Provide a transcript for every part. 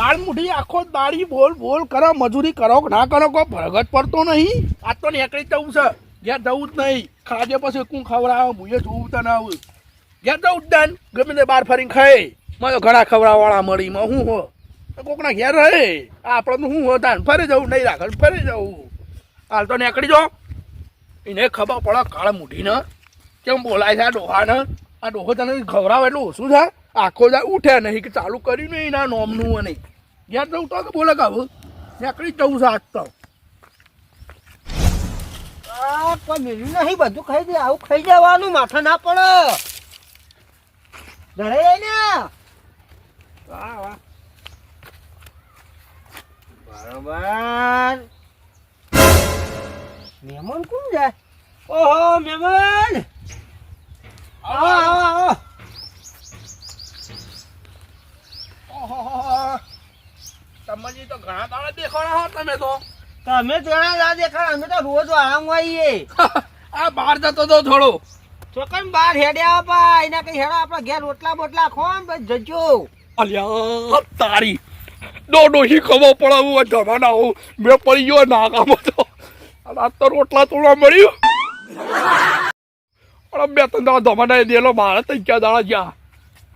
કાળ મુઠી આખો દાડી બોલ બોલ કરો, મજૂરી કરો, ના કરો કો ભરગત પડતો નહીં. આ તો નીકળી જવું છે. ઘેર જવું જ નહીં. ખાજે પછી કું ખવડાવે? મુએ જોવું તો ના આવું ઘેર જવું જ દાન ગમે તે બહાર ફરીને ખાય. મને ઘણા ખવડાવવાળા મળી માં હું? હો કોકના ઘેર રહે. આપણે તો શું હો? તાન ફરી જવું, નહીં રાખે ફરી જવું. હાલ તો નીકળી જો. એને ખબર પડે કાળ મૂઢીને કેમ બોલાય છે આ ડોહાને? આ ડોહો તને ખવડાવે એટલું ઓછું છે? આખો જાય ઉઠે નહીં કે ચાલુ કર્યું નહીં એના નોમનું અને ઘેર જવું તો કે બોલે કાવું નીકળી જવું છે આજ તો. કોઈ નહીં, બધું ખાઈ દે, આવું ખાઈ જવાનું, માથા ના પડે. ધરાઈ ને. વાહ વાહ. બરોબર. મહેમાન કોણ જાય? ઓહો, મહેમાન. આવો આવો આવો. ઓહોહોહો. તમને તો ઘણા દાડા દેખાડા હો તમે તો. તમે ઘણા દાડા દેખાડા અમે તો રોજ આરામ આવીએ આ બહાર જતો તો થોડો. ચોકન બાર હેડ્યા પા એના કઈ હેડા આપણા ઘેર રોટલા બોટલા ખોમ બસ જજો. અલ્યા તારી. દોડો ડોહી ખબર પડે હું જમાના હું. મેં પડી ગયો નાકામાં તો. આ તો રોટલા તોડવા મળ્યું. અરે બે ત્રણ દાડા જમાના દેલો મારે તો ક્યાં દાડા જ્યાં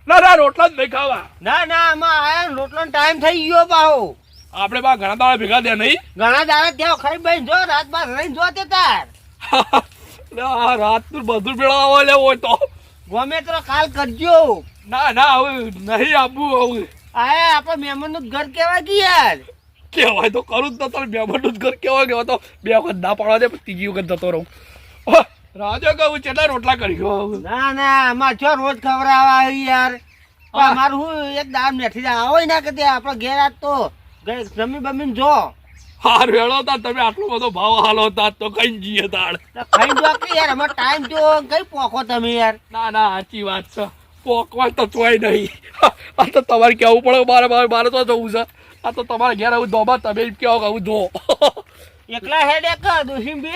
ના ના રોટલા જ નહીં ખાવા. ના ના આમાં આયા ને રોટલાનો ટાઈમ થઈ ગયો પાહો. આપણે બા ઘણા દાડા ભેગા થયા નહીં? ઘણા દાડા ત્યાં ખાઈ બેન જો રાત બાર રહીને જો તે તાર. ના રાતનું બધું ભેળા લે હોય તો. ગમે તો કાલ કરજો. ના ના હવે નહીં આપવું હવે. આયા આપણે મહેમાનનું ઘર કહેવાય કે યાર? કહેવાય તો કરું જ તો તારે બેમાનું જ ઘર કહેવાય કે તો બે વખત ના પાડવા દે ત્રીજી વખત જતો રહું. રાજા કહું કેટલા રોટલા કરી ના ના આમાં છો રોજ ખવડાવવા આવી યાર. પણ હા. એક દામ મેઠી આવો ના કે આપણો ઘેર આજ તો. જમી બમીને જો. હાર વેળો તા તમે આટલો બધો ભાવ હાલો તા તો કઈ જીએ તાળ કઈ જો કે યાર અમાર ટાઈમ જો કઈ પોકો તમે યાર. ના ના સાચી વાત છે. પોકવા તો તોય નહીં. આ તો તમારે કેવું પડે મારે મારે મારે તો જવું છે. આ તો તમારે ઘેર આવું દોબા તમે કેવો આવું દો એકલા હેડે કા દોશી બે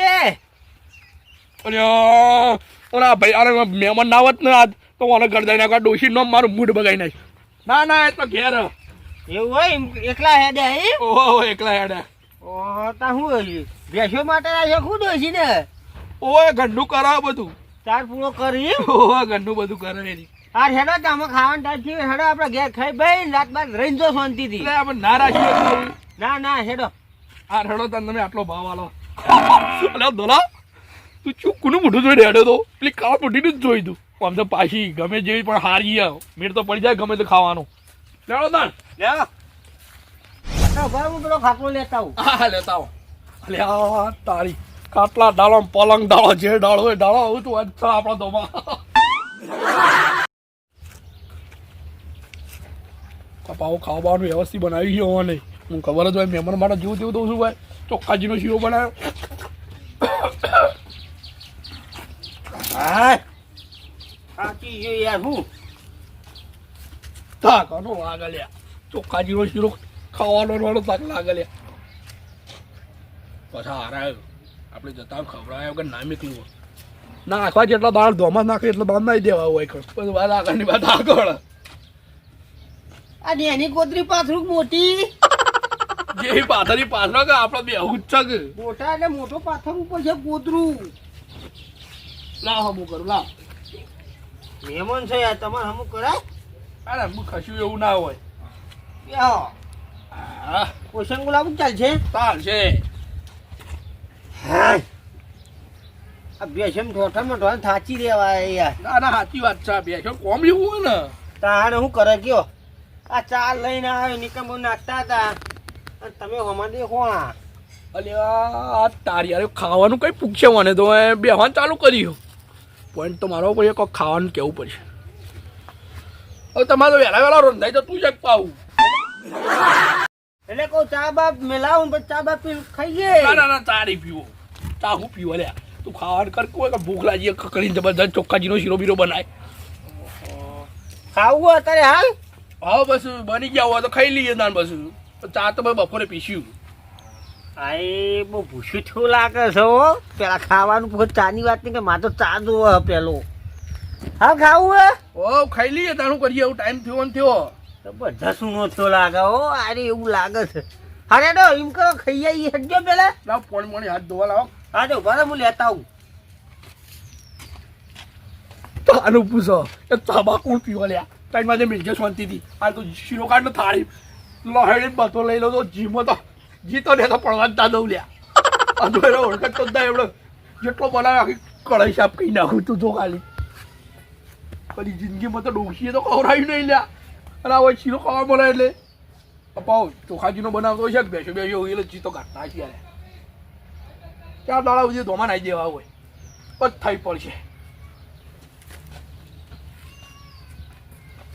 ઓલા ભાઈ અરે મહેમાન ના આવત ને આજ તો ઓને ગરદાઈ નાખવા ડોશી નો મારું મૂડ બગાઈ નાખ ના ના એ તો ઘેર. એવું હોય એકલા હેડે ઓહો એકલા હેડે. ઓ તા હું હોય ભેંસો માટે રાખ્યો ખુદ હોય ને ઓય ગંડુ કરાવ બધું. ચાર પૂરો કરી ઓહો ગંડુ બધું કરે એની. આ હેડો તો અમે ખાવાનું ટાઈમ થયું હેડો આપણે ઘેર ખાઈ ભાઈ રાત બાદ રહીને જો શાંતિથી. એટલે આપણે ના રાખીએ ના ના હેડો. આ હેડો તને તમે આટલો ભાવ આલો. અલ્યા દોલા. તું ચૂકનું કોનું મોઢું જોઈ રેડ્યો તો. પેલી કાળ મોઢીનું જ જોઈ તું આમ તો પાછી ગમે જેવી પણ હારી ગયા મેળ તો પડી જાય ગમે તે ખાવાનું. લેડો તાણ તારી કાટલા ડાળો પલંગ ડાળો જે ડાળો હોય ડાળો આવું તું અચ્છા આપણા દોમાં. કપાવો ખાવાનું વ્યવસ્થિત બનાવી ગયો નહીં હું ખબર જ હોય મહેમાન માટે જેવું તેવું તો શું હોય ચોખ્ખાજીનો શીરો બનાવ્યો. હા સાચી છે યાર હું. થાક આનો લાગે લ્યા. ચોખ્ખાજીનો શીરો ખાવાનો વાળો થાક લાગે લ્યા. પછી હારા આપણે જતા ખવડાવ્યા વગર ના નીકળ્યું નાખવા જેટલા બાર ધોમાં નાખે એટલો દાળ નાખી દેવા હોય પછી વાત આગળની વાત આગળ. આ એની કોતરી પાથરું મોટી. જે પાથરી પાથરો કે આપણે બે જ છે મોટા એટલે મોટો પાથર ઉપર છે કોતરું લાવ હમું કરું લાવ. મહેમાન છે યાર તમારે હમું કરાય? અરે હું કશું એવું ના હોય. હા. પોષણ ગુલાબ ચાલશે? તાર છે હા. આ બેસમ ઠોઠામાં ઠોઠા થાચી દેવાય યાર. ના ના સાચી વાત છે. બે કોમ એવું હોય ને. તારે હું કરે કયો આ ચા લઈને આવ્યો નિકમ નાખતા હતા. અને તમે હમણાં દેખો આ. અલ્યા તારી યાર ખાવાનું કઈ પૂછે મને તો? એ બેહવાન ચાલુ કર્યું. પોઈન્ટ તો મારો પડશે કોઈક ખાવાનું કેવું પડશે હવે તમારે વહેલા વહેલા રંધાઈ તો તું જ પાવું એટલે કહું ચા બાપ મેલાવું ને પછી ચા બાપ પી ખાઈએ. ના ના ના તારી પીવો. ચા હું પીવો લ્યા તું ખાવાનું કર કોઈ કે ભૂખ લાગી ખકડીને જબરદસ્ત ચોખ્ખાજીનો શીરો બીરો બનાય. ખાવું અત્યારે હાલ? હા બસ બની ગયા હોય તો ખાઈ લઈએ ના બસ. ચા તો મેં બપોરે પીસ્યું આ એ બહુ ભૂસું થયું લાગે છે હો. પેલા ખાવાનું પછી ચાની વાત નહીં કે મારે તો ચા જોવો પેલો. હા ખાવું હે? ઓ ખાઈ લઈએ તારું કરીએ એવું ટાઈમ થયો ને થયો. તો બધા સુનો થયો લાગે હો. અરે એવું લાગે છે. અરે એમ કરો ખાઈ આવીએ હટજો પેલા. લાવ પોણી હાથ ધોવા લાવો. હા ભલે હું લેતા આવું. તો આનું પૂછો એ તમાકુ પીવા લ્યા. તારી માથે મિલજે શાંતિથી. આ તો શીરો કાઢ થાળી લહેડી બધો લઈ લો તો જીમો તો જીતો ને તો પડવા જ દઉં લ્યા. અધવેરો તો ઓળખ તો જ ના એવડો. જેટલો બનાવે આખી કળાઈ સાફ કહી નાખું તું જો ખાલી. પછી જિંદગીમાં તો ડોસીએ તો ખવડાવ્યું નહીં લ્યા. અને આ શીરો ખાવા મળે એટલે. અપાવ ચોખાજીનો બનાવતો હોય છે બેસો બેસો એટલે જીતો કાઢતા છે યાર. ચાર દાડા સુધી ધોમાં નાઈ દેવા હોય. બસ થઈ પડશે.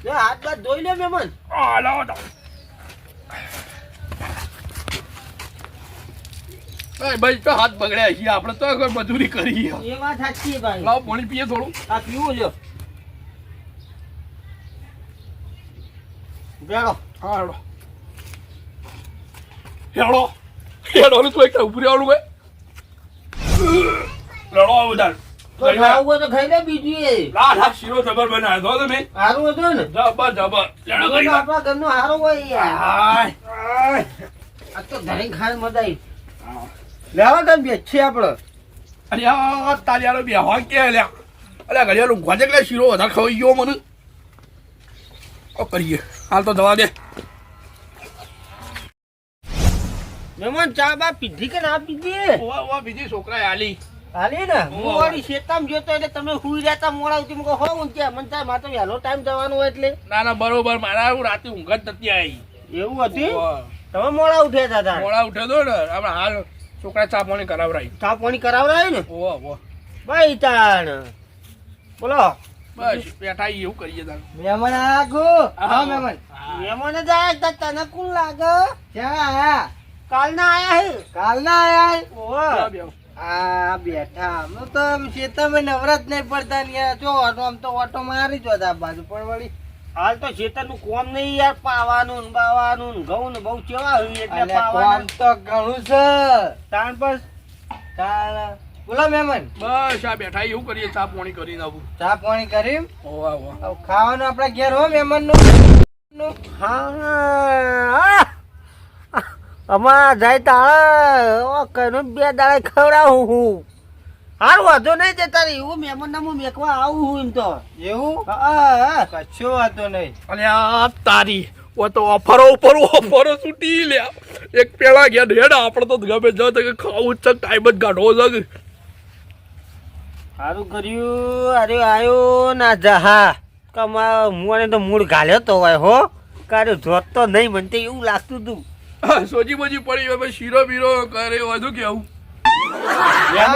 હાથ બાદ ધોઈ લે મેમન આ લાવો તો એ ભાઈ તો હાથ બગડ્યા છીએ. આપણે તો કોઈ મજૂરી કરી એ વાત સાચી ભાઈ. લાવ પાણી પીએ થોડું. આ પીવું લ્યો બેડો. હા હેડો. હેડો. હેડો ને તું એક ઉભરી આવડું ભાઈ. લડો આવું તાર જબર લેવા તને બેઠી આપણે અરે આ તારી આલો બે હોય કે લ્યા. અરે ઘડિયા લુંઘવા છે એટલે શીરો વધારે ખવાઈ ગયો મને. ઓ કરીએ. હાલ તો દવા દે. ચા બા પીધી કે ના પીધી? ઓવા ઓવા પીધી છોકરાએ આલી. હાલી ને? હું. વાળી શેતામ જોતો એટલે તમે સુઈ રહેતા મોડા ઉઠી મૂકો હો ઊંચા મને થાય મારે વહેલો ટાઈમ જવાનો હોય એટલે. ના ના બરોબર. મારા હું રાતે ઊંઘ જ નથી આવી. એવું હતી? તમે મોડા ઉઠ્યા હતા મોડા ઉઠ્યો તો ને આપણે હાલ છોકરા ચા પાણી કરાવરાય. ચા પાણી કરાવરાય ને? ઓ ઓ ભાઈ તાણ. બોલો. બસ બેઠા એવું કરીએ તાણ. મહેમાન આગો હા, મહેમાન. મહેમાન જ આયા તને કોણ લાગે? ક્યાં આયા? કાલના આયા હે? કાલ ના આયા ઓ બેહો. આ બેઠા. અમે તો ખેતરમાં નવરાત નહીં પડતા ને જો ઓટો આમ તો ઓટો મારી જો આ બાજુ પણ વળી. હાલ તો ખેતરનું કોમ નહીં યાર પાવાનું ને બાવાનું ને ઘઉં ને બહુ કેવા હોય એટલે પાવાનું. તો ઘણું છે. તાણ પર? બોલો મહેમાન બસ આ બેઠા એવું કરીએ? ચા પાણી કરીને આવું. ચા પાણી કરી? ઓવા ઓવા ખાવાનું આપણા ઘેર હો મેમનનું હા. અમાર જાય તાળ. બે દાડે ખવડાવું હું. હારું વાંધો નહીં તે તારે એવું મહેમાન નામું મેકવા આવું હું એમ તો. એવું? હા કશો વાંધો નહીં. અને આ તારી ઓ તો ઓફરો ઉપર ઓફરો છૂટી લ્યા. એક પેલા ગયા ઢેડા આપણે તો ગમે જ તો કે ખાવું જ છે ટાઈમ જ કાઢવો લાગે. સારું કર્યું અરે આયો ના જહા કમા મુવાને તો મૂળ ઘાલ્યો તો હોય હો. કારે જોત તો નહીં મને એવું લાગતું હતું સોજી બોજી પડી હવે શીરો બીરો કરે વધુ કેવું?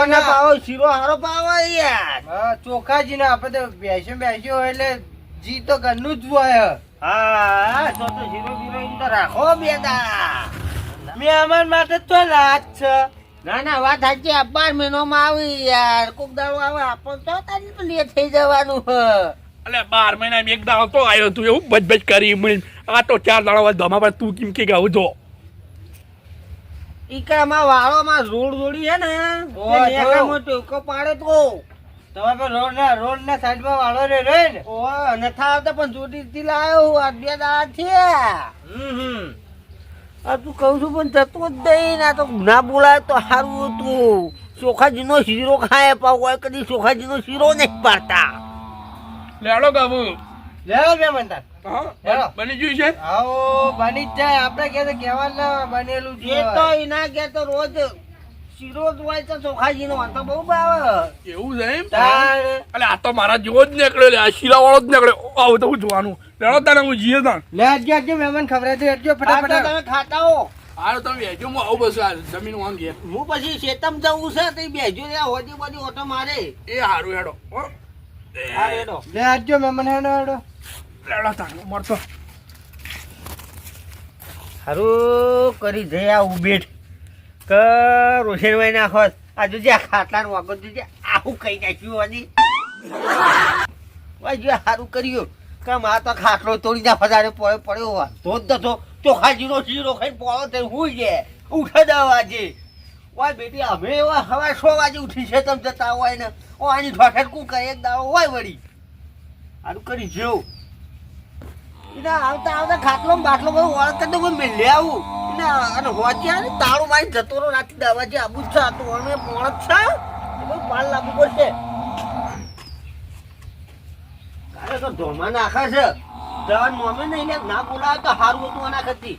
ના પાવો શીરો હારો પાવો યાર. હા ચોખાજી ને આપણે તો બેસ્યો બેસ્યો એટલે જી તો ઘરનું જ હોય હા. તો તો શીરો બીરો એમ તો રાખો બે મહેમાન માટે તો રાત છે. ના ના વાત સાચી આ બાર મહિનોમાં આવી યાર. કોક દાડો આવે આપણ તો તારી લે થઈ જવાનું હ. અલે બાર મહિના એક દાડો તો આવ્યો તું એવું બજ બજ કરી આ તો ચાર દાડો ધમા પર તું કેમ કે ગાવું જો? ઈકામાં વાળોમાં રોડ જોડી હે ને નેકામાં ટોકો પાડે તો. તમે પણ રોડ ના રોડ ના સાઈડમાં વાળો રે રે ને. નથા આવતા પણ જોડી થી લાયો હું આ બે દાડા થયા. હમ હમ. આ તું કહું છું પણ જતો જ નહીં ના તો ના બોલાય તો સારું હતું. ચોખાજીનો શીરો ખાય પાવ હોય કદી ચોખાજીનો શીરો નહીં પાડતા. લેડો બાબુ. લેડો બે હેડો. બની ગયું છે? આવો બની જ જાય. આપણે કે તો કહેવાનું ના બનેલું છે એ તો એના કે તો રોજ શીરો હોય તો ચોખાજીનો નો તો બહુ ભાવે એવું છે એમ? આ તો મારા જેવો જ નીકળ્યો આ શીરા વાળો જ નીકળ્યો. આવું તો હું જોવાનું. લેડો તાને હું જીએ તાણ. લે મહેમાન આપજો ફટાફટ. તમે ખાતા હો હાલો તમે વેચો હું આવું બસ આ જમીન વાંગીએ હું પછી શેતમ જવું છે તે બેજો રે હોજી બધી ઓટો મારે. એ હારું હેડો. હો. હા લે આજજો મહેમાન હેડો હેડો. લેડો સારું કરી જઈ આ ઉભેટ કે રોશનભાઈ નાખો આ જોજે આ ખાટલાનું વાગો જોજે આવું કહી નાખ્યું હજી ભાઈ જો સારું કર્યું. કે મારા તો ખાટલો તોડી ના ફસાડે પડે પડ્યો હોય તો જ તો ચોખાજીનો શીરો ખાઈ પોળો તે હું ગયા. ઉઠે દસ વાગે. ઓય બેટી, અમે એવા હવા સો વાગે ઉઠી છે તમે જતા હોય ને. ઓ આની ઠોઠેર કું કરે? એક દાડો હોય વળી. સારું કરી જેવું એટલે આવતા આવતા ખાટલો બાટલો બધું ઓળખ તો કોઈ મેલે આવું. એટલે અને હોચ્યા ને તાળું મારી જતો રહો રાતે દવા જે આબુ છે આ તો અમે ઓળખ છે. એ બધું પાલ પડશે. ધોમાં નાખે છે. નહીં લે ના બોલાવે તો સારું હતું આના કરતી.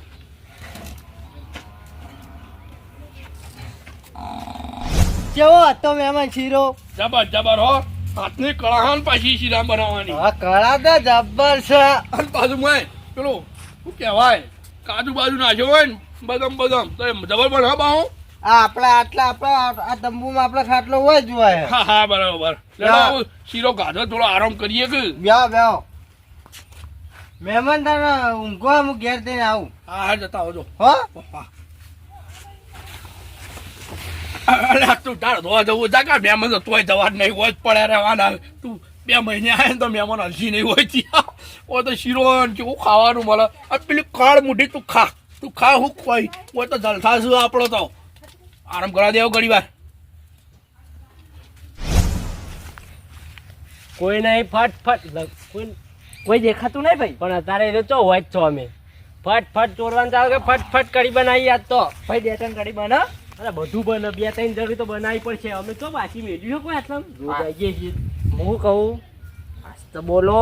કેવો હતો મહેમાન શીરો? જબર જબર હો. હાથની કળાહાન પાછી શીરા બનાવવાની. હા કળા તો જબ્બર છે. અને બાજુમાં પેલું શું કહેવાય? કાજુ બાજુ નાખ્યો હોય ને બદમ બદમ તો જબર બને બાહો. આ આપણા આટલા આપણા આ તંબુમાં આપણે ખાટલો હોય જ હોય. હા હા બરાબર. શીરો ગાધો થોડો આરામ કરીએ કે? બેહો બેહો મહેમાન તારા ઊંઘો હું ઘેર થઈને આવું. હા હા જતા આવજો. હો? હા. અરે તું તાર ધોવા જવું જા કા મહેમાન તો તોય જવા નહીં હોય જ પડ્યા રહેવાના. તું બે મહિને આવે તો મહેમાન હલસી નહીં હોય. ત્યાં ઓ તો શીરો કેવું ખાવાનું મળે? આ પેલી કાળ મૂઢી તું ખા. તું ખા હું ખોઈ હોય તો જલસા શું આપણો તો. આરામ કરા દેવો ઘડી વાર. કોઈ નહીં ફટ ફટ. કોઈ કોઈ દેખાતું નહીં ભાઈ? પણ અત્યારે એ તો હોય જ છો અમે. ફટ ફટ ચોરવાનું ચાલો કે ફટ ફટ કઢી બનાવી આજ તો. ભાઈ બે ત્રણ કઢી બના અરે બધું બને બે ત્રણ જરૂરી તો બનાવી પડશે. અમે તો પાછી મેળવી શકો આટલા આવીએ છીએ. હું કહું તો બોલો.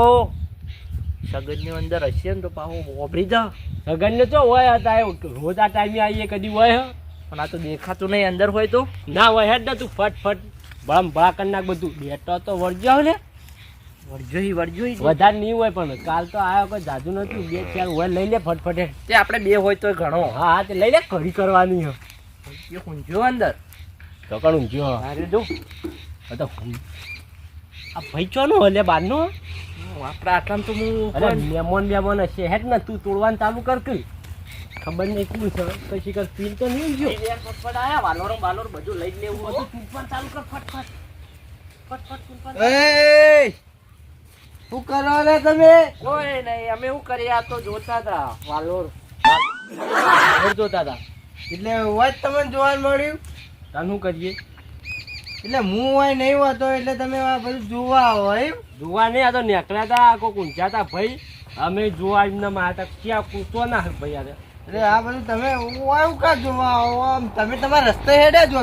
સગનની અંદર હશે ને તો પાછું વાપરી જા. સગનને તો હોય હતા રોજ આ ટાઈમે આવીએ કદી હોય પણ આ તો દેખાતું નહીં અંદર હોય તો. ના હોય હેડ તું ફટ ફટ ભળામ ભળા કરી નાખ બધું. બેટો તો વળજો ને. વરજોઈ વરજોઈ વધારે નહીં હોય પણ કાલ તો આવ્યો કોઈ જાદુ નથી બે ચાર હોય લઈ લે ફટફટે. તે આપણે બે હોય તો ઘણો. હા તે લઈ લે ઘડી કરવાની હે. એ ઊંઝો અંદર. તો કણ ઊંઘ્યો અરે જો. તો આ ભાઈ ચોનો હલે બારનો? આપણા આટલામાં તો હું અરે મેમોન મેમોન હશે હેડ ને તું તોડવાનું ચાલુ કર કે ખબર નહીં શું છે. પછી કર પીલ તો નહીં ગયો? ફટફટ આયા. વાલોર વાલોર બધું લઈ લેવું. બધું તૂટવાનું ચાલુ કર ફટફટ. ફટફટ તૂટવાનું એ શું કરો ને તમે? કોઈ નહીં. અમે શું કરીએ? આ તો જોતા હતા. વાલોર. વાલોર જોતા હતા. એટલે વાત તમને જોવા મળ્યું? તાન શું કરીએ? એટલે હું હોય નહીં હોતો એટલે તમે આ બધું જોવા આવો એમ? જોવા નહીં આ તો નીકળ્યા હતા કોઈ ઊંઝા હતા ભાઈ. અમે જોવા એમને માતા ક્યાં કૂતો ના ભાઈ અરે એટલે આ બધું તમે આવું કા જોવા આવો? આમ તમે તમારા રસ્તે હેડ્યા જો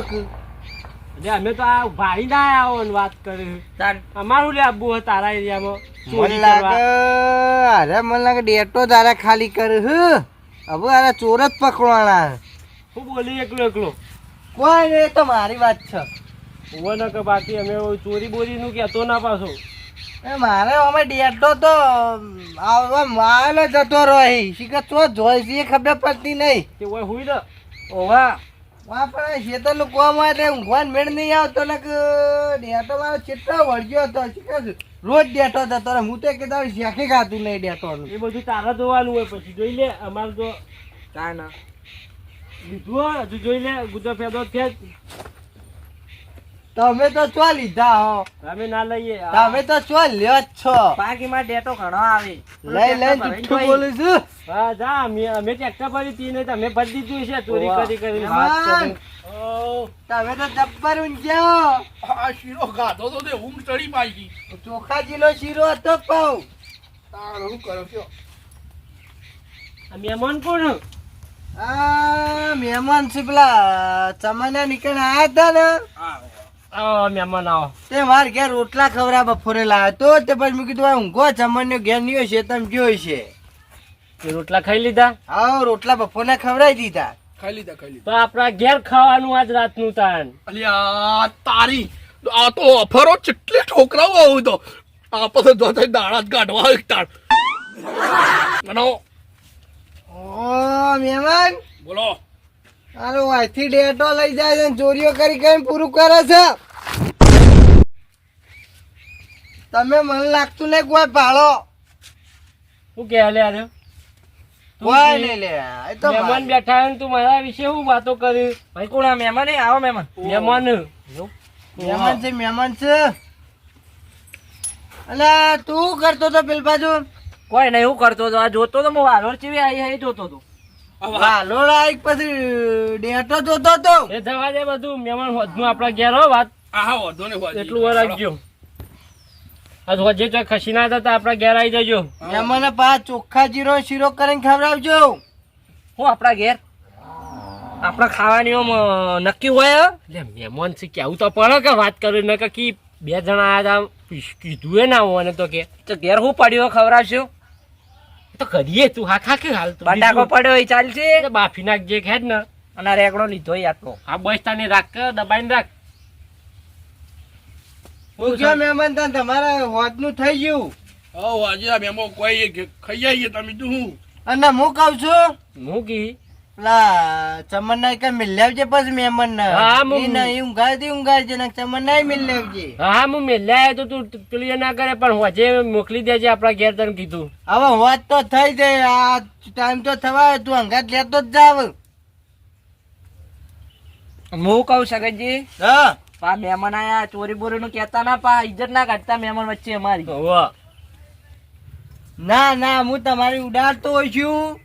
એટલે અમે તો આ ભાઈ ના આવો ને વાત કરી. અમારું લે આબુ તારા એરિયામાં. મને લાગે અરે મને લાગે ડેટો તારા ખાલી કર હ? હવે અરે ચોર જ પકડવાના હું બોલી એકલો એકલો. કોઈ નહીં તો મારી વાત છે. હોવે ન કે બાકી અમે ચોરી બોરી નું કહેતો ના પાછો. એ મારે અમે ડેટો તો આવેલો જતો રહી. શીખે તો જોઈ છે એ ખબર પડતી નહીં. કે ઓય હુઈ ને ઓવા વા પણ શેતરનું કોમ હોય એટલે ઊંઘવાન મેળ નહીં આવતો ને કે ડેટો મારો ચેટલો વળગ્યો હતો. શીખે રોજ ડેટો જતો રહે હું તો કીધું શેખી ખાતું નહીં ડેટો એ બધું તારા જોવાનું હોય પછી જોઈ લે અમારે તો કાંઈ ના લીધું હજુ જોઈ લે ગુજો ફેદો છે તમે તો ચો લીધા હો? તમે ના લઈએ. તમે તો ચો લ્યો જ છો. બાકીમાં ડેટો ઘણો આવે. લઈ લઈ જુઠ્ઠું બોલું છું. હા જા અમે અમે ટ્રેક્ટર ભરી હતી ને તમે ભરી દીધું છે ચોરી કરી કરી તમે તો જબ્બર ઊંઘ્યા આ શીરો ગાધો તો તે ઊંઘ ચડી પાઈ ગઈ ચોખાજીનો શીરો હતો પાઉ તારું કરો આ મહેમાન કોણ આ મહેમાન છે પેલા ચમાના નીકળ આયા હતા ને. આવો મહેમાન આવો. તે માર ઘેર રોટલા ખવરા બપોરે લાવ્યો તો તે પછી મેં કીધું આ ઊંઘો ચમન ઘેર નહીં હોય છે તમે જોઈ છે રોટલા ખાઈ લીધા? હા રોટલા બપોરના ખવડાવી દીધા. ખાઈ લીધા ખાઈ લીધા. તો આપણા ઘેર ખાવાનું આજ રાતનું તાન અલ્યા તારી આ તો ઓફરો ચેટલી ઠોકરાઓ આવું તો. આપણે પછી જો જ કાઢવા એક ઓ મહેમાન. બોલો. અરે અહીંથી ડેટો લઈ જાય છે ચોરીઓ કરી કરીને પૂરું કરે છે. તમે મને લાગતું નહીં કોઈ ભાડો શું કે લે અરે કોઈ નહીં લે એ તો મહેમાન. બેઠા હોય ને તું મારા વિશે શું વાતો કરી? ભાઈ કોણ મહેમાન? આવો મહેમાન. મહેમાન. મહેમાન છે મહેમાન છે. અલા તું કરતો તો પેલ બાજુ. કોઈ નહીં હું કરતો હતો આ જોતો તો હું વાલોર ચીવી આવી આવી જોતો હતો વાલો લાઈક પછી ડેટો જોતો તો. એ જવા દે બધું મહેમાન હોદનું આપણા ઘેર હો વાત. હા વાંધો ને વાંધો એટલું વાર રાખજો. આ રોજે જો ખસી ના થતા આપણા ઘેર આવી જજો. મહેમાન પા ચોખ્ખા જીરો શીરો કરીને ખવડાવજો. હું આપણા ઘેર? આપણા ખાવાની નક્કી હોય હે? એટલે મહેમાન છે કેવું તો પડે કે વાત કરું ને કે કી બે જણા આયા હતા કીધું એ ના હોય તો કે તો ઘેર હું પડ્યો ખવડાવશો? તો કરીએ તું હા ખાખી કે હાલ તો બટાકો પડ્યો એ ચાલશે બાફી બાફી નાખજે ખેડ ને. અને આ રેકડો લીધો ય આટલો. હા બસ તને રાખ કે દબાઈને રાખ. હું કયો મહેમાન તને તમારા હોતનું થઈ ગયું. હો આજે આ મેમો કોઈ ખાઈ આવીએ તમે તું હું. અને હું કહું છું? હું કી? પેલા ચમન કે મિલ લેવજે પછી મહેમાન હા, હું- નહીં ઊંઘાય દી ઊંઘાય છે ને ચમન નહીં મિલ લેવજે હા હા હું મેલ્યા તો તું પેલું ના કરે પણ હોજે મોકલી દેજે આપડા ઘેર તને કીધું. હવે હોત તો થઈ જાય આ ટાઈમ તો થવાય તું અંગાત લેતો જ જાવ હું કહું સગતજી હા. પા મહેમાન આયા ચોરી બોરી નું કેતા ના પા ઇજ્જત ના કાઢતા મહેમાન વચ્ચે અમારી. ના ના હું તમારી ઉડાડતો હોય છું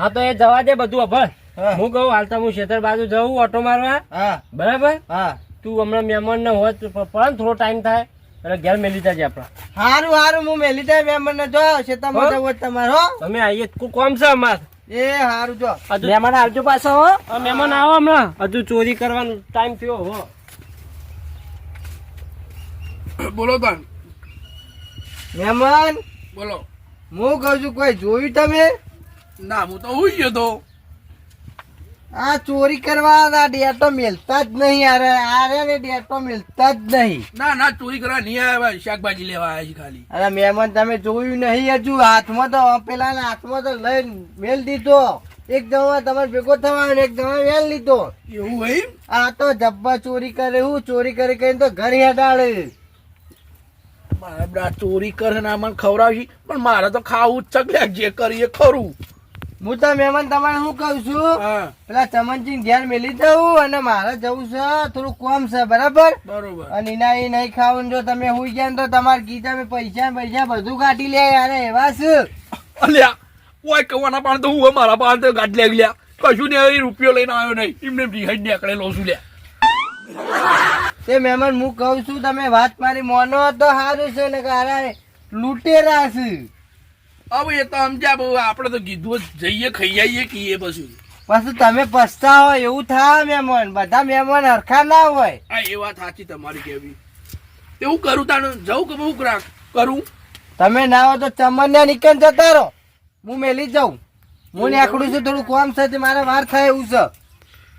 હા તો એ જવા દે બધું અભર હા. હું કહું હાલ તો હું ખેતર બાજુ જઉં ઓટો મારવા. હા. બરાબર? હા. તું હમણાં મહેમાન ને હોત પણ પણ થોડો ટાઈમ થાય. એટલે ઘેર મેલી જાય આપણા. હારું હારું હું મેલી જાય મહેમાન ને જો શેતામાં માં જવું હોય તમારે હો. તમે આવીએ તો કોમ છે અમાર? એ હારું જો. હજુ મહેમાન આવજો પાછો હો. મહેમાન આવો હમણાં. હજુ ચોરી કરવાનો ટાઈમ થયો હો. બોલો તાન મહેમાન બોલો. હું કહું છું કોઈ જોયું તમે? ના હું તો હુઈ ગયો તો. આ ચોરી કરવા ડેટો મિલતા જ નહીં અરે અરે ડેટો મિલતા જ નહીં. ના ના ચોરી કરવા નહીં આવ્યા શાકભાજી લેવા આવ્યા છે ખાલી. અરે મહેમાન તમે જોયું નહીં હજુ હાથમાં તો પેલા હાથમાં તો લઈને મેલ દીધો. એક જમા તમારે ભેગો થવાનો એક જમા મેલ લીધો. એવું હોય આ તો જબ્બા ચોરી કરે હું ચોરી કરી કરીને તો ઘર હેડાડે. ચોરી કરે ને મને ખવડાવશી પણ મારે તો ખાવું જ છે જે કરીએ ખરું. હું તો મહેમાન તમારે શું કહું છું? પેલા ચમનજી ઘેર મેલી જવું અને મારે જવું છે. થોડું કોમ છે બરાબર? બરોબર. અને એના એ નહીં ખાવું જો તમે હુઈ ગયા તો તમારે ગીતા પૈસા પૈસા બધું કાઢી લે યાર એવા છે? અલ્યા ઓય કવાના પાણ તો હું મારા પાણ તો ગાંઠ લઈ લ્યા. કશું ને રૂપિયો લઈને આવ્યો નહીં. એમને રિહાઈ નીકળેલો છું લ્યા. તે મહેમાન હું કહું છું તમે વાત મારી મોનો તો સારું છે ને કારણ લૂંટેરા છે. હવે એ તો સમજ્યા બહુ આપણે તો કીધું જ જઈએ ખાઈ આવીએ કીએ પછી. પછી તમે પસતા હોય એવું થાય મહેમાન બધા મહેમાન હરખા ના હોય. હા એ વાત સાચી તમારી કેવી એવું કરું તાણ જવું કે બહુ કરા? તમે ના હો તો ચમન્યા નીકળ જતા રહો. હું મેલી જાઉં. હું નીકળું છું થોડું કોમ છે તે મારે વાર થાય એવું છે.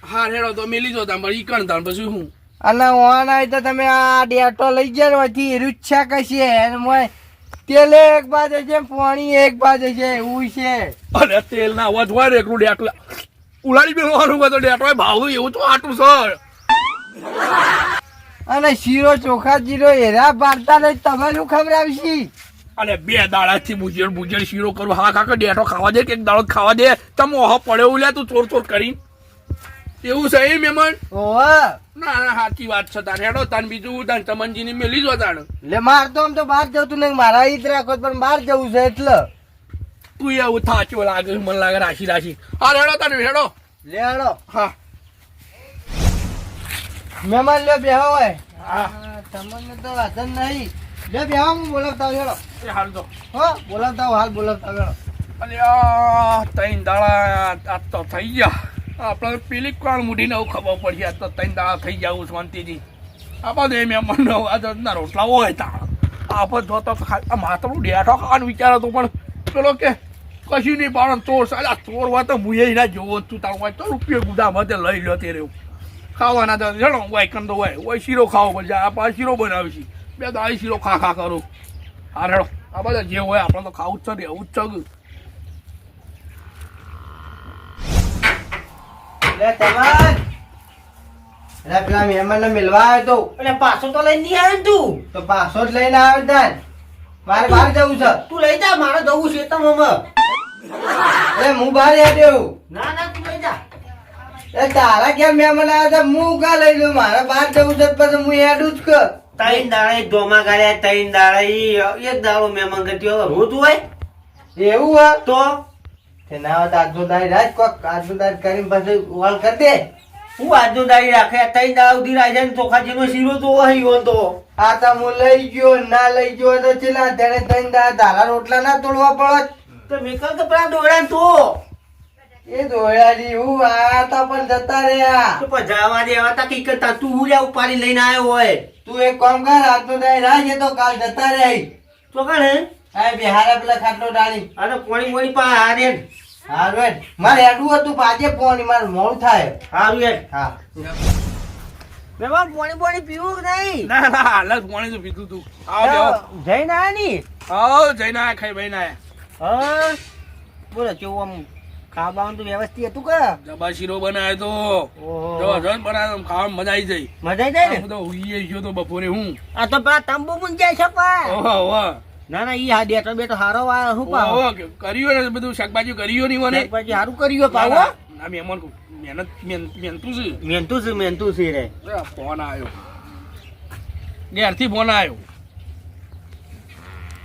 હા રેડો તો મેલી જો તમારે ઈકણ કણ તાણ પછી હું. અને ઓન આવી તો તમે આ ડેટો લઈ ને પછી રૂચ્છા કશી મોય તેલ એક બાજુ છે પાણી એક બાજુ છે એવું છે. અરે તેલ ના અવાજ હોય એકલું ડેટલા ઉલાડી બેસવાનું હોય તો ડેટો ભાવ એવું તો આટલું સર અને શીરો ચોખા જીરો એરા પાડતા નહીં તમારું ખબર આવશી અને બે દાડાથી બુજેડ બુજેડ શીરો કરું. હા કાકા ડેટો ખાવા દે કે એક દાડો ખાવા દે. તમે ઓહો પડ્યો લે તું ચોર ચોર કરી એવું છે એ મહેમાન? ઓહ. ના ના સાચી વાત છે તારે. હેડો તાન બીજું તાન ચમનજી ની મેલી જો તાણ લે માર તો આમ તો બહાર જતું નહીં મારા ઈદ રાખો પણ બહાર જવું છે એટલે. તું એવું થાચો લાગે મને લાગે રાશી રાશી. હા હેડો તાન હેડો. લેડો હા. મહેમાન લે બેહો હોય હા. તમને તો વાંધો નહીં. લે બેહો હું બોલાવતા હેડો. એ હાલ તો. હો બોલાવતા હાલ બોલાવતા હેડો. આ ત્રણ દાડા આ તો થઈ ગયા. આપણે પેલી કોણ મૂઢીને આવું ખબર પડી આ તો ત્રણ દાડા થઈ જવું શાંતિથી. આપણે એમ એમ ના રોટલા હોય તા. આપણે જો તો માથું ડેઠો ખાવાનું વિચાર હતો પણ પેલો કે કશું નહીં પાડો ચોર સાલા ચોર હોય તો મુએ ના જોવો તું તારું હોય તો રૂપિયો ગુદા બધે લઈ લો તે રહ્યું. ખાવાના તો જણો હોય તો હોય હોય શીરો ખાવો પડશે આ પાસે શીરો બનાવી છે બે દાળી શીરો ખા ખા કરું. હા રેડો આ બધા જે હોય આપણે તો ખાવું જ છે રહેવું જ છે લે તમાર. લે પેલા મહેમાનને મિલવા આવ્યો તો. એટલે પાછો તો લઈને નહીં આવ્યો તું? તો પાછો જ લઈને આવ્યો તાન મારે બહાર જવું છે. તું લઈ જા મારે જવું છે તમારે અરે હું બહાર હેડ્યો ના ના તું લઈ જા. એ તારા કેમ મહેમાન આવ્યા હતા હું કા લઈ લઉં મારે બહાર જવું છે પછી હું હેડું જ કર. ત્રણ દાડા ધોમા ગાળ્યા ત્રણ દાડા એક દાડો મહેમાન ગતિ રોજ હોય. એવું હોય? તો? તે ના હોય તો આજનો દાડી રાત કોક આજનો દાડી કરીને પછી વાલ કરી દે. હું આજનો દાડી રાખે ત્રણ દાડા સુધી રાખે ને ચોખાજીનો શીરો તો ઈવોન તો આ તો હું લઈ ગયો ના લઈ ગયો તો ચેલા ત્યારે ધારા રોટલા ના તોડવા પડત. તો મેં કહ્યું કે પેલા દોડા તો. એ દોયાજી હું આ તો પણ જતા રહ્યા. તો પણ જવા દે તા કઈ કરતા તું ઉડ્યા ઉપાડી લઈને આવ્યો હોય. તું એક કામ કર આજનો રાખ એ તો કાલ જતા રહે. તો કણે હા બિહારા પેલા ખાટલો ડાળી. અને પોણી મોણી પા હારે હારું. મારે એડું હતું પણ આજે પોણી મારે મોડું થાય. હારું હા. મેમાં પોણી પોણી પીવું નહીં? ના ના હાલ જ તો પીધું તું. આવો બેહો. જઈને ની? આવો જઈને આયા ખાઈ ભાઈ ના હા. બોલો કેવું આમ ખાવાનું તો વ્યવસ્થિત હતું કે? જબા શીરો બનાવ્યો તો. ઓહો. જબરજસ્ત બનાવ્યો મજા આવી જાય. મજા આવી જાય આ ને હુઈએ ગયો તો બપોરે હું. આ તો પેલા તંબુ મું જાય છે પા. ઓહો ઓહો. ના ના ઈ ડેટો બેટો હારો આ હું પાવો કર્યો ને બધું શાકભાજી કર્યો નહીં મને. શાકભાજી હારું કર્યો પાવો ના, મહેમાન મહેનત મહેન- મહેનતું છે. મહેનતું છે મહેનતું છે રે. ફોન આવ્યો ઘેરથી ફોન આવ્યો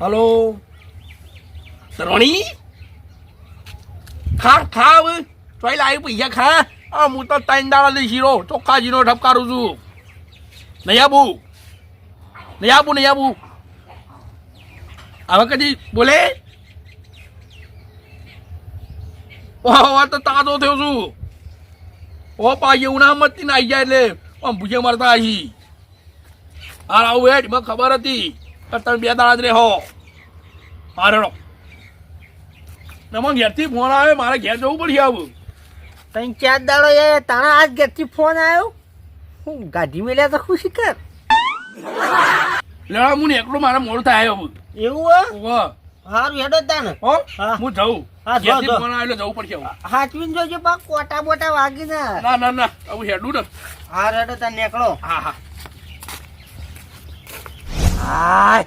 હલો? સરવણી ખા ખાવ ચોઈ લાવી પૈસા ખા. આ હું તો ત્રણ દાડા લઈ શીરો ચોખ્ખા જીરો ઠપકારું છું. નહીં આબુ નહીં આબુ નહીં આબુ હવે કદી બોલે? ઓહો તો તાજો થયો છું. ઓ પાછી ઉનામતી ના આવી જાય એટલે આમ ભૂજે મારતા આવી હાર આવું હેઠ મને ખબર હતી. કે તમે બે દાડા જ રહે. હો હારણો મને ઘેરથી ફોન આવે મારે ઘેર જવું પડશે આવું. તઈ ચાર દાડો એ તાણા આજ ઘેરથી ફોન આવ્યો? હું ગાડી મેલ્યા તો ખુશી કર. લેવા હું ને એકલો મારે મોડું થાય એવું. હે? ઓહો હારું હેડો તાને. હો હું. જઉં. હા. ફોન જવું પડશે હાચવીને જોજો પા કોટા બોટા વાગી ના ના ના ના હવે હેડું ને. હા હેડો તાને નીકળો. હા હા. હાય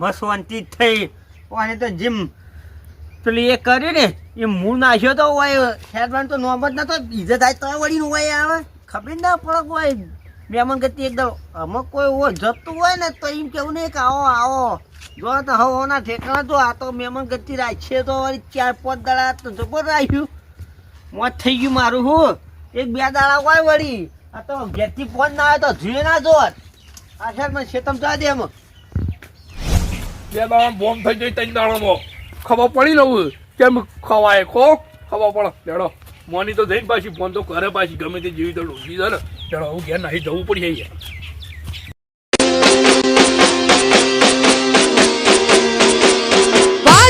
બસ શાંતિ થઈ. ઓને તો જીમ પેલી એ કર્યું ને એ મૂળ નાખ્યો તો હોય હેડવાન તો જ નતો. ઇજ્જત થાય તો વળી નું હોય આવે. ખબર ના પડે કોઈ. મહેમાન ગતિ એકદમ, અમુક કોઈ હોય, જતું હોય ને તો એમ કેવું નહીં કે આવો આવો. જો તો હવે ના ઠેકાણા જો, આ તો મહેમાન ગતિ રાખીએ તો ચાર, પાંચ દાડા તો જબર રાખ્યું. મોત થઈ ગયું મારું હું. એક, બે દાડા હોય વળી. આ તો ઘેરથી ફોન ના આવે તો જોઈએ ના જોત. આ સાહેબ મને શેતમ જા દે એમાં. બે દાડા બોમ્બ થઈ જાય ત્રણ દાડામાં. ખબર પડી લઉં. કેમ ખવાય ખો? ખબર પડે. લેડો મોની તો જઈને પાછી ફોન તો કરે પાછી. ગમે તે જેવી તો ડોસી છે ને. ચલો હું ઘેર નહીં જવું પડી જઈએ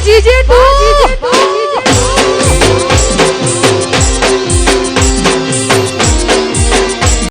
જીજે તું